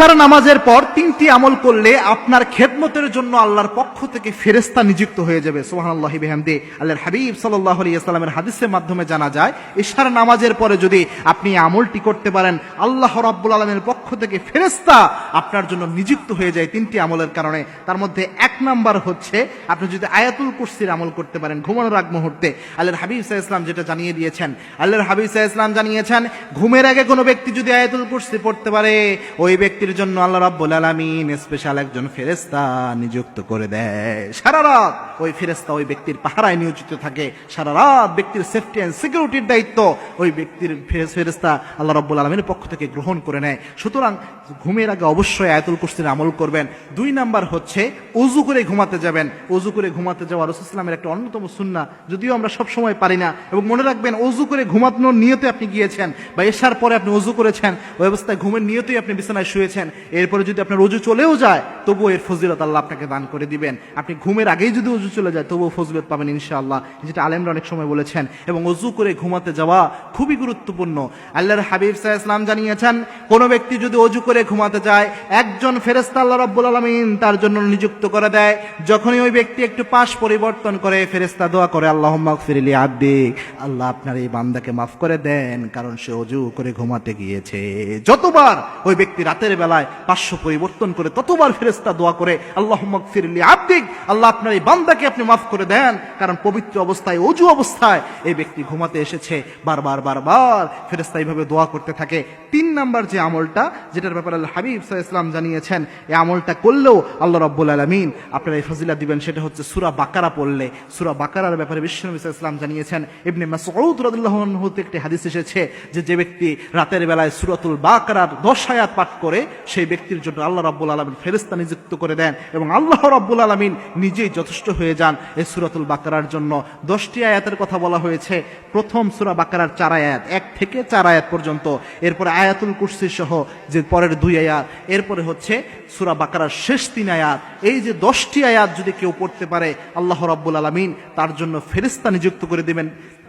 এশার নামাজের পর তিনটি আমল করলে আপনার খেদমতের জন্য আল্লাহর পক্ষ থেকে ফেরেস্তা নিযুক্ত হয়ে যাবে। সোহানাল্লাহি বেহামদে। আল্লাহর হাবিব সাল্লাহ আলিয়াস্লামের হাদিসের মাধ্যমে জানা যায় এশার নামাজের পরে যদি আপনি আমলটি করতে পারেন, আল্লাহ রাব্বুল আলমের পক্ষ থেকে ফেরেস্তা আপনার জন্য নিযুক্ত হয়ে যায় তিনটি আমলের কারণে। তার মধ্যে এক নাম্বার হচ্ছে, আপনি যদি আয়াতুল কুরসির আমল করতে পারেন ঘুমানোর আগ মুহূর্তে। আল্লাহর হাবিব সাহা ইসলাম যেটা জানিয়ে দিয়েছেন, আল্লাহর হাবিব সাহা ইসলাম জানিয়েছেন, ঘুমের আগে কোনো ব্যক্তি যদি আয়াতুল কুরসি পড়তে পারে, ওই ব্যক্তির জন্য আল্লাহ রাব্বুল আলামিন স্পেশাল একজন ফেরেস্তা নিযুক্ত করে দেয়। সারা রাত ওই ফেরেস্তা ওই ব্যক্তির পাহারায় নিয়োজিত থাকে। সারা রাত ব্যক্তির সেফটি অ্যান্ড সিকিউরিটির দায়িত্ব। ওই ব্যক্তির ফেরেস- ফেরেস্তা আল্লাহ রাব্বুল আলমীর পক্ষ থেকে গ্রহণ করে নেয়। সুতরাং ঘুমের আগে অবশ্যই আয়াতুল কুরসির আমল করবেন। দুই নাম্বার হচ্ছে অজু করে ঘুমাতে যাবেন। অজু করে ঘুমাতে যাওয়া রসুলামের একটা অন্যতম সুন্না যদিও আমরা সব সময় পারি না। এবং মনে রাখবেন অজু করে ঘুমানোর নিয়তে আপনি গিয়েছেন বা এসার পরে আপনি অজু করেছেন, ওই অবস্থায় ঘুমের নিয়তেই আপনি বিছানায় শুয়েছেন। এরপরে যদি আপনার অজু চলেও যায়, তবুও এর ফজিলত আল্লাহ আপনাকে দান করে দিবেন। আপনি ঘুমের আগেই যদি অজু চলে যায়, তবুও ফজিলত পাবেন ইনশাআল্লাহ। যেটা আলেমরা অনেক সময় বলেছেন। এবং অজু করে ঘুমাতে যাওয়া খুবই গুরুত্বপূর্ণ। আল্লাহর হাবিব সাহা ইসলাম জানিয়েছেন, কোনো ব্যক্তি যদি অজু করে ঘুমাতে যায়, একজন ফেরেস্তা আল্লাহ রব্বুল আলমিন তার জন্য নিযুক্ত করে দেয়। যখনই ওই ব্যক্তি একটু পাশ পরিবর্তন করে ফেরেস্তা দোয়া করে আল্লাহ ফিরিলি আব্দিক আল্লাহ আপনার এই বান্দাকে মাফ করে দেন, কারণ সে অজু করে ঘুমাতে গিয়েছে। যতবার ওই ব্যক্তি রাতের বেলায় পার্শ্ব পরিবর্তন করে, ততবার ফেরেস্তা দোয়া করে আল্লাহ ফিরিলি আব্দিক আল্লাহ আপনার এই বান্দাকে আপনি মাফ করে দেন, কারণ পবিত্র অবস্থায়, অজু অবস্থায় এই ব্যক্তি ঘুমাতে এসেছে। বারবার বারবার ফেরেস্তা এইভাবে দোয়া করতে থাকে। তিন নাম্বার যে আমলটা, যেটার ব্যাপারে আল্লাহ হাবিব সাহা ইসলাম জানিয়েছেন, এই আমলটা করলেও আল্লাহ রব্বুল আলমিন আপনারা এই ফজিলা দিবেন, সেটা হচ্ছে সুরা বাকারা পড়লে। সুরা বাকারার ব্যাপারে বিশ্বনবী আলাইহি ইসলাম জানিয়েছেন, ইবনে মাসউদ আনহু একটি হাদিস এসেছে যে যে ব্যক্তি রাতের বেলায় সুরাতুল বাকারার 10 আয়াত পাঠ করে, সেই ব্যক্তির জন্য আল্লাহ রাব্বুল আলামিন ফেরেশতা নিযুক্ত করে দেন এবং আল্লাহ রাব্বুল আলামিন নিজেই যথেষ্ট হয়ে যান এই সুরাতুল বাকারার জন্য। 10টি আয়াতের কথা বলা হয়েছে। প্রথম সুরা বাকারার চার আয়াত, এক থেকে চার আয়াত পর্যন্ত। এরপরে আয়াতুল কুরসি সহ যে পরের দুই আয়াত, এরপরে হচ্ছে সুরা বাকারার শেষ তিন আয়াত। এই যে দশটি আয়াত যদি কেউ পড়তে পারে, আল্লাহ রাব্বুল আলামিন তার জন্য ফেরেশতা নিযুক্ত করে দিবেন।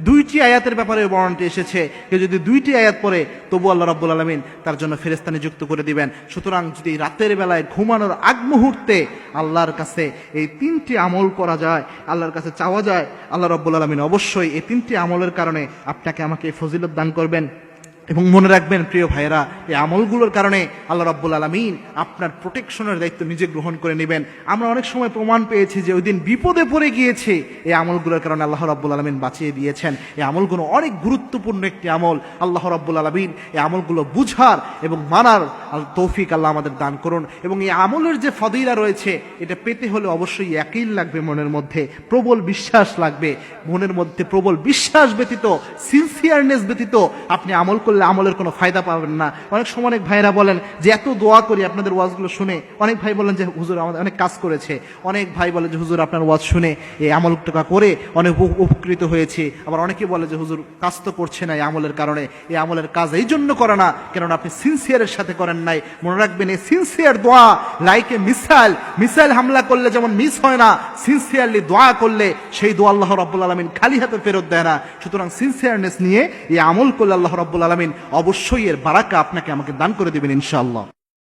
দুইটি আয়াতের ব্যাপারে বর্ণনাটি এসেছে। কেউ যদি দুইটি আয়াত পড়ে, তবু আল্লাহ রাব্বুল আলামিন তার জন্য ফেরেশতা নিযুক্ত করে দিবেন। সুতরাং যদি রাতের বেলায় ঘুমানোর আগ মুহূর্তে আল্লাহর কাছে এই তিনটি আমল করা যায়, আল্লাহর কাছে চাওয়া যায়, আল্লাহ রব্বুল আলমিন অবশ্যই এই তিনটি আমলের কারণে আপনাকে আমাকে ফজিলত দান করবেন। এবং মনে রাখবেন, প্রিয় ভাইয়েরা, এই আমলগুলোর কারণে আল্লাহ রাব্বুল আলমিন আপনার প্রোটেকশনের দায়িত্ব নিজে গ্রহণ করে নেবেন। আমরা অনেক সময় প্রমাণ পেয়েছি যে ওই দিন বিপদে পড়ে গিয়েছে, এই আমলগুলোর কারণে আল্লাহ রাব্বুল আলমিন বাঁচিয়ে দিয়েছেন। এই আমলগুলো অনেক গুরুত্বপূর্ণ একটি আমল। আল্লাহ রাব্বুল আলমিন এই আমলগুলো বুঝার এবং মানার তৌফিক আল্লাহ আমাদের দান করুন। এবং এই আমলের যে ফদিলা রয়েছে, এটা পেতে হলে অবশ্যই একই লাগবে মনের মধ্যে, প্রবল বিশ্বাস লাগবে। মনের মধ্যে প্রবল বিশ্বাস ব্যতীত সিনসিয়ারনেস ব্যতীত আপনি আমল করলে আমলের কোনো ফায়দা পাবেন না। অনেক সময় অনেক ভাইরা বলেন যে, এত দোয়া করি আপনাদের ওয়াজগুলো শুনে। অনেক ভাই বলেন যে, হুজুর, আমাদের অনেক কাজ করেছে। অনেক ভাই বলে যে, হুজুর, আপনার ওয়াজ শুনে এই আমলটা করে অনেক উপকৃত হয়েছে। আবার অনেকে বলে যে, হুজুর, কাজ তো করছে না এই আমলের কারণে। এই আমলের কাজ এই জন্য করে না, কেননা আপনি সিনসিয়ারের সাথে করেন নাই। মনে রাখবেন, এই সিনসিয়ার দোয়া লাইকে মিসাইল মিসাইল হামলা করলে যেমন মিস হয় না সিনসিয়ারলি দোয়া করলে সেই দোয়া আল্লাহ রাব্বুল আলমিন খালি হাতে ফেরত দেয় না। সুতরাং সিনসিয়ারনেস নিয়ে এই আমল করলে আল্লাহ রাব্বুল আলমিন অবশ্যই এর বারাকা আপনাকে আমাকে দান করে দেবেন ইনশাআল্লাহ।